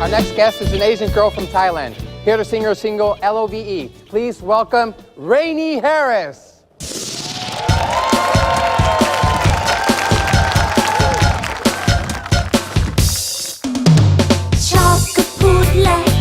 Our next guest is an Asian girl from Thailand, here to sing her single LOVE. Please welcome Rainey Harris. ช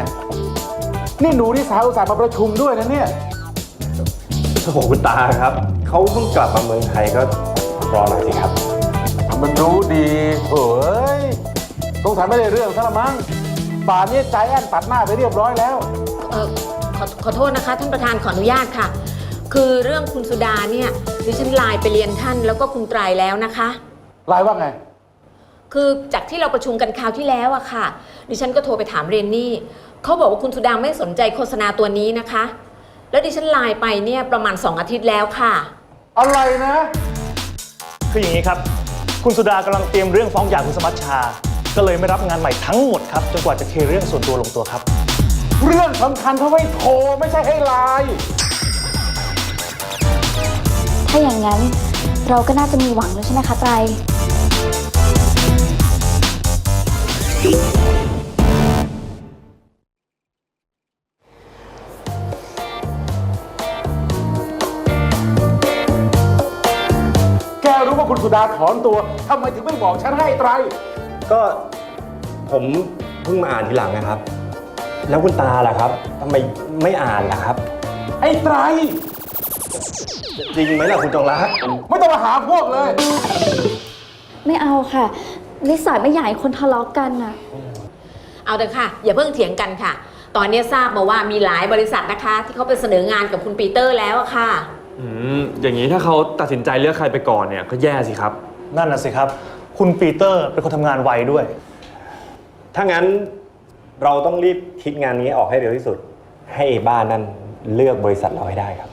นั้นว่ายังไงนี่หนูที่สาวอุตส่าห์มาประชุมด้วยนะเนี่ย โอ้โหคุณตาครับ เขาเพิ่งกลับมาเมืองไทยก็รอหน่อยสิครับ มันรู้ดีเฮ้ยสงสัยไม่ได้เรื่องซะละมั้งป่านนี้ใจแอนตัดหน้าไปเรียบร้อยแล้ว เออขอขอโทษนะคะ ท่านประธานขออนุญาตค่ะ คือเรื่องคุณสุดาเนี่ยดิฉันไลน์ไปเรียนท่านแล้วก็คุณไตรแล้วนะคะ ลายว่าไง คือจากที่เราประชุมกันคราวที่แล้วอะค่ะ ดิฉันก็โทรไปถามเรนนี่เขาบอกว่าคุณสุดาไม่สนใจโฆษณาตัวนี้นะคะ แล้วดิฉันไลน์ไปเนี่ยประมาณ 2 อาทิตย์แล้วค่ะ อะไรนะ คืออย่างนี้ครับ คุณสุดากำลังเตรียมเรื่องฟ้องหย่าคุณสมัชชา ก็เลยไม่รับงานใหม่ทั้งหมดครับจนกว่าจะเคลียร์เรื่องส่วนตัวลงตัวครับ เรื่องสำคัญเขาให้โทรไม่ใช่ให้ไลน์ถ้าอย่างนั้นเราก็น่าจะมีหวังแล้วใช่ไหมคะไตร แกรู้ว่าคุณสุดาถอนตัวทำไมถึงไม่บอกฉันให้ไตร ก็ผมเพิ่งมาอ่านทีหลังนะครับ แล้วคุณตาล่ะครับทำไมไม่อ่านล่ะครับ ไอ้ไตร จริงไหมล่ะคุณจงรัก ไม่ต้องมาหาพวกเลย ไม่เอาค่ะนิสัยไม่อยากให้คนทะเลาะกันน่ะ เอาเถอะค่ะ อย่าเพิ่งเถียงกันค่ะ ตอนนี้ทราบมาว่ามีหลายบริษัทนะคะ ที่เขาไปเสนองานกับคุณปีเตอร์แล้วอะค่ะ อืมอย่างนี้ถ้าเขาตัดสินใจเลือกใครไปก่อนเนี่ยก็แย่สิครับ นั่นน่ะสิครับ คุณปีเตอร์เป็นคนทำงานไวด้วย ถ้างั้นเราต้องรีบคิดงานนี้ออกให้เร็วที่สุด ให้ไอ้บ้านนั่นเลือกบริษัทเราให้ได้ครับ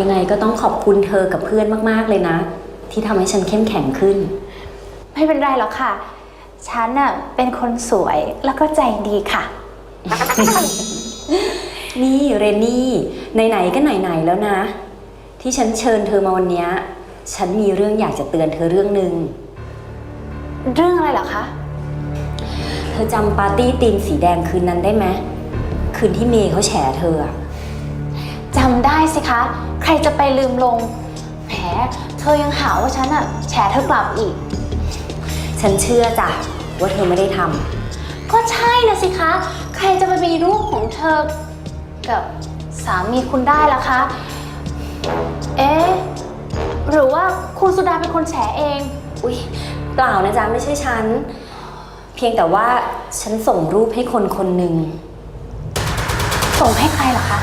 ยังไงก็ต้องขอบคุณเธอกับเพื่อนมากๆเลยนะ ที่ทำให้ฉันเข้มแข็งขึ้น ไม่เป็นไรหรอกค่ะ ฉันน่ะเป็นคนสวยแล้วก็ใจดีค่ะ นี่เรนนี่ไหนๆก็ไหนๆแล้วนะ ที่ฉันเชิญเธอมาวันเนี้ยฉันมีเรื่องอยากจะเตือนเธอเรื่องหนึ่ง เรื่องอะไรเหรอคะ เธอจำปาร์ตี้ธีมสีแดงคืนนั้นได้ไหมคืนที่เมย์เขาแฉเธออะจำ ได้สิคะ ใครจะไปลืมลงแหมเธอยังหาว่าฉันอะแฉเธอกลับอีก ฉันเชื่อจ้ะว่าเธอไม่ได้ทำก็ใช่นะสิคะ ใครจะไปมีรูปของเธอ กับสามีคุณได้ล่ะคะ เอ๊ะ หรือว่าคุณสุดาเป็นคนแฉเอง อุ๊ยเปล่านะจ๊ะไม่ใช่ฉัน เพียงแต่ว่าฉันส่งรูปให้คนคนหนึ่ง ส่งให้ใครเหรอคะ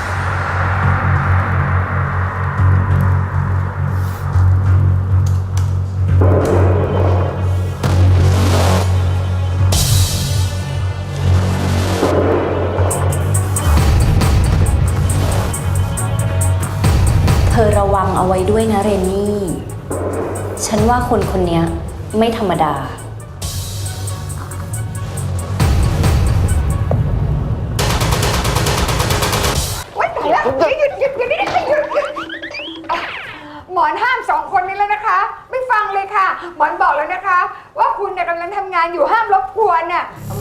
ี่ ฉันว่าคนคนนี้ไม่ธรรมดา โอ๊ยตายแล้วหยุดหยุดหยุดหยุดหยุดหยุดหยุดหมอนห้ามสองคนนี้แล้วนะคะ ไม่ฟังเลยค่ะ หมอนบอกแล้วนะคะ ว่าคุณเนี่ยกำลังทำงานอยู่ห้ามรบกวนเน่ะอื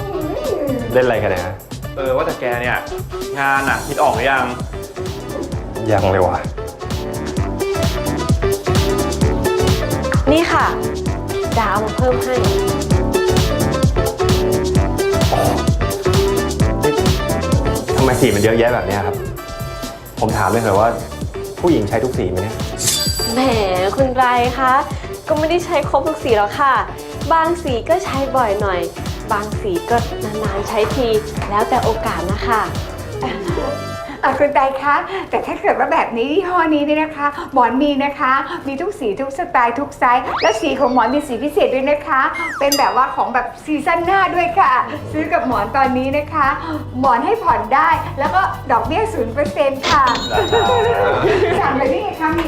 มเล่นอะไรกันเนี่ยะเออว่าแต่แกเนี่ย งานอะคิดออกหรือยัง ยังเลยว่ะ นี่ค่ะดาวมาเพิ่มให้ ทำไมสีมันเยอะแยะแบบเนี้ยครับ ผมถามเลยเถอะว่า ผู้หญิงใช้ทุกสีไหมเนี่ยแหมคุณไรคะก็ไม่ได้ใช้ครบทุกสีหรอกค่ะ บางสีก็ใช้บ่อยหน่อย บางสีก็นานๆใช้ที แล้วแต่โอกาสนะคะ อะคุณไตคะ แต่ถ้าเกิดว่าแบบนี้ยี่ห้อนี้เนี่ยนะคะ หมอนมีนะคะ มีทุกสีทุกสไตล์ทุกไซส์ และสีของหมอนมีสีพิเศษด้วยนะคะ เป็นแบบว่าของแบบซีซั่นหน้าด้วยค่ะ ซื้อกับหมอนตอนนี้นะคะ หมอนให้ผ่อนได้ แล้วก็ดอกเบี้ยศูนย์เปอร์เซ็นต์ค่ะ สั่งเลยนี่ไงคะมี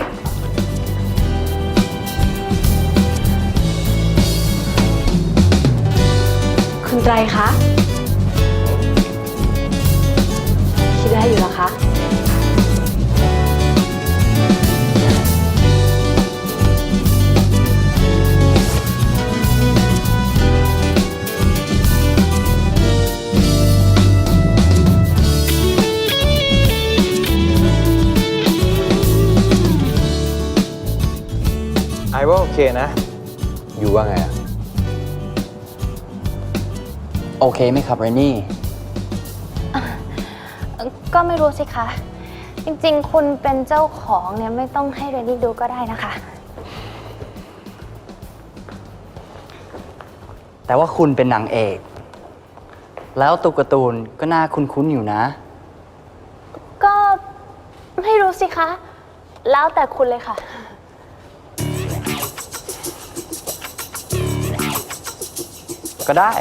คุณไตรคะ เคนะ อยู่ว่าไงอะโอเคไหมครับเรนนี่ ก็ไม่รู้สิคะ จริงๆ คุณเป็นเจ้าของเนี่ยไม่ต้องให้เรนนี่ดูก็ได้นะคะ แต่ว่าคุณเป็นนางเอก แล้วตัวการ์ตูนก็น่าคุ้นๆอยู่นะ ก็ไม่รู้สิคะ แล้วแต่คุณเลยค่ะ ก็ได้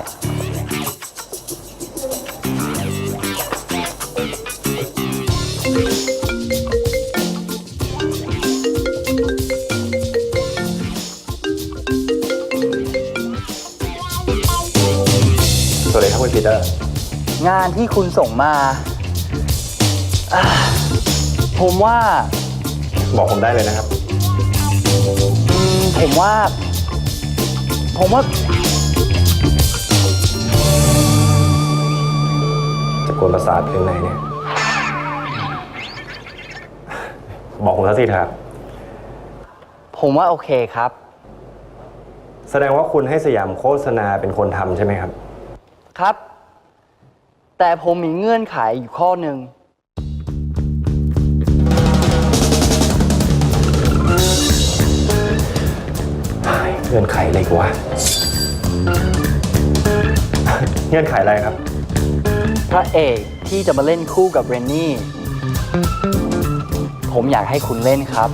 สวัสดีครับคุณปีเตอร์ งานที่คุณส่งมาอ่าผมว่าบอกผมได้เลยนะครับ อืมผมว่า ผมว่า กวนประสาทเรื่องไหนเนี่ย บอกผมสักทีเถอะครับ ผมว่าโอเคครับ แสดงว่าคุณให้สยามโฆษณาเป็นคนทำใช่ไหมครับ ครับ แต่ผมมีเงื่อนไขอยู่ข้อหนึ่ง เงื่อนไขอะไรกูวะ เงื่อนไขอะไรครับ พระเอกที่จะมาเล่นคู่กับเรนนี่ ผมอยากให้คุณเล่นครับ